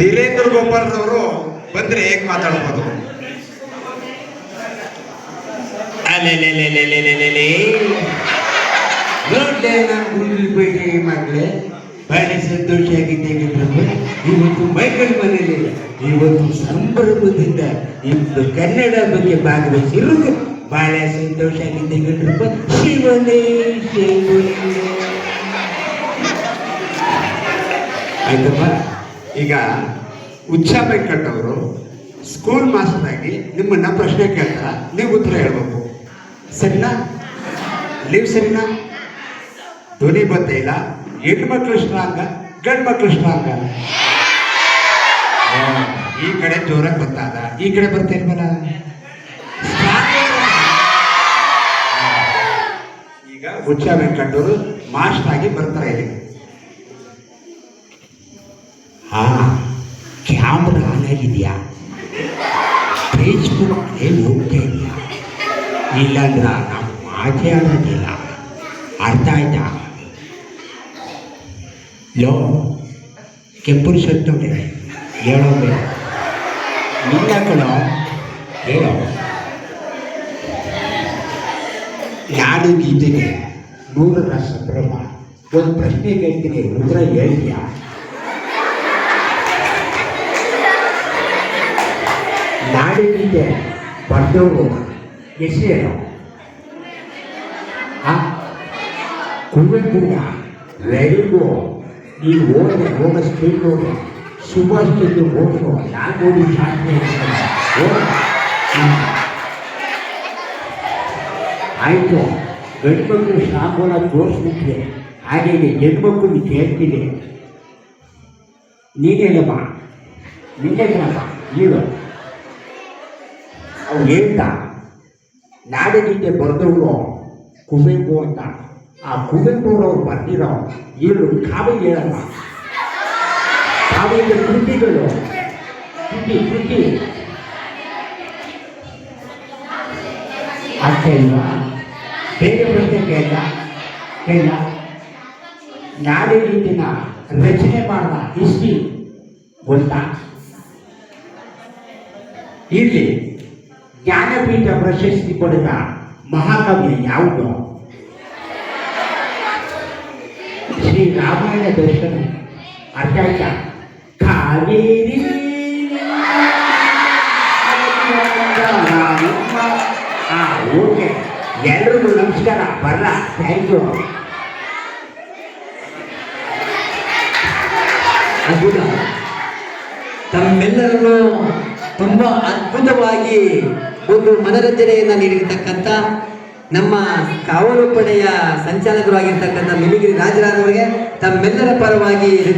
ಧೀರೇಂದ್ರ ಗೋಪಾಲ್ರವರು ಬಂದ್ರೆ ಹೇಗ್ ಮಾತಾಡ್ಬೋದು? ನೋಡ್ಲೆ, ನಾನು ಗುಂಡ್ಲುಪೇಟೆ ಮಕ್ಕಳೇ ಬಹಳ ಸಂತೋಷ ಆಗಿದ್ದೇನೆ ಪ್ರಭು. ಇವತ್ತು ಮೈಕಲ್ ಮನೇಲಿ ಇವತ್ತು ಸಂಭ್ರಮದಿಂದ ಇವತ್ತು ಕನ್ನಡ ಬಗ್ಗೆ ಭಾಗವಹಿಸಿರುವುದು ಬಹಳ ಸಂತೋಷ ಆಗಿದ್ದೇನೆ ಪ್ರಭು. ಶಿವನೇ ಶಿವನೇ. ಆಯ್ತಪ್ಪ? ಈಗ ಉಚ್ಚ ವೆಂಕಟ್ ಅವರು ಸ್ಕೂಲ್ ಮಾಸ್ಟರ್ ಆಗಿ ನಿಮ್ಮನ್ನ ಪ್ರಶ್ನೆ ಕೇಳ್ತಾರ? ನೀವು ಉತ್ತರ ಹೇಳ್ಬೇಕು. ಸರಿನಾ? ನೀವು ಸರಿನಾ? ಧ್ವನಿ ಬಂದೇ ಇಲ್ಲ. ಹೆಣ್ಮಕ್ಳು ಸ್ಟ್ರಾಂಗ ಗಂಡು ಮಕ್ಕಳು ಸ್ಟ್ರಾಂಗ ಈ ಕಡೆ ಜೋರಾಗಿ ಬರ್ತಾದ ಈ ಕಡೆ ಬರ್ತಾ ಈಗ ಉಚ್ಚ ವೆಂಕಟ್ ಅವರು ಮಾಸ್ಟರ್ ಆಗಿ ಬರ್ತಾರೆ ಇಲ್ಲಿ. ಹಾ ಕ್ಯಾಮ್ರಾ ಆನ್ ಆಗಿದೆಯಾ ಏನು ಹೋಗ್ತಾ ಇದೆಯಾ ಇಲ್ಲಾಂದ್ರ ನಾವು ಮಾತಾಡೋದಿಲ್ಲ. ಅರ್ಥ ಆಯ್ತಾ? ಲೋ ಕೆಂಪುರು ಸತ್ತೋಡೆ ಹೇಳೋ ಬೇಡ ನಿನ್ನ ಕಣ, ಹೇಳೋ. ನಾನು ಇದ್ದೀನಿ ನೂರರ ಸಂಭ್ರಮ. ಒಂದು ಪ್ರಶ್ನೆ ಕೇಳ್ತೀನಿ, ಉತ್ತರ ಹೇಳ್ತೀಯಾ? ನಾಡಿನಿಂದ ಬಂದವರು ಹೆಸರೇನು ಕುವೆಂಪುನ ವೆರಿಗೋ ನೀವು ಓದಿದ ಹೋಗ ಸ್ಪೀಡ್ ನೋಡಿ ಸುಭಾಷ್ ಚಂದ್ರ ಬೋಸ್ ನಾಗೋಡಿ ಶಾಸ್ತ್ರಿ ಆಯಿತು ಗಂಡ್ಮಕ್ಳು ಶಾಂಗೋಲ ತೋರಿಸ್ಬಿಟ್ರೆ ಹಾಗೆ ಹೆಣ್ಮಕ್ಳು ಕೇಳ್ತೀನಿ ನೀನೇನಮ್ಮ ನಿನ್ನೆ ಕಣಪ್ಪ ನೀನು ಅವ್ರು ಹೇಳ್ದ ನಾಡಗೀತೆ ಬರೆದವರು ಕುವೆಂಪು ಅಂತ ಆ ಕುವೆಂಪು ಅವ್ರು ಬರ್ದಿರೋ ಏನು ಕಾವ್ಯ ಹೇಳಲ್ಲ ಕಾವ್ಯದ ಕೃತಿಗಳು ಕೃತಿ ಕೃತಿ ಅರ್ಥ ಇಲ್ವಾ ಬೇರೆ ಪ್ರಶ್ನೆ ಕೇಳ ಕೇಳ ನಾಡಿನ ರಚನೆ ಮಾಡಿದ ಹಿಸ್ಟ್ರಿ ಗೊತ್ತಾ ಇಲ್ಲಿ ಜ್ಞಾನಪೀಠ ಪ್ರಶಸ್ತಿ ಪಡೆದ ಮಹಾಕವಿ ಯಾವುದು? ಶ್ರೀ ರಾಮಾಯಣ ದರ್ಶನ. ಅರ್ಥ ಆಯ್ತಾ? ಕಾವೇರಿ. ಓಕೆ. ಎಲ್ರಿಗೂ ನಮಸ್ಕಾರ. ಬರಲ್ಲ ಥ್ಯಾಂಕ್ ಯು ಅದ್ಭುತ. ತಮ್ಮೆಲ್ಲರನ್ನು ತುಂಬ ಅದ್ಭುತವಾಗಿ ಒಂದು ಮನರಂಜನೆಯನ್ನು ನೀಡಿರ್ತಕ್ಕಂಥ ನಮ್ಮ ಕಾವಲು ಪಡೆಯ ಸಂಚಾಲಕರಾಗಿರ್ತಕ್ಕಂಥ ಮಿಲಿಗಿರಿ ರಾಜರಾಜ್ ಅವರಿಗೆ ತಮ್ಮೆಲ್ಲರ ಪರವಾಗಿ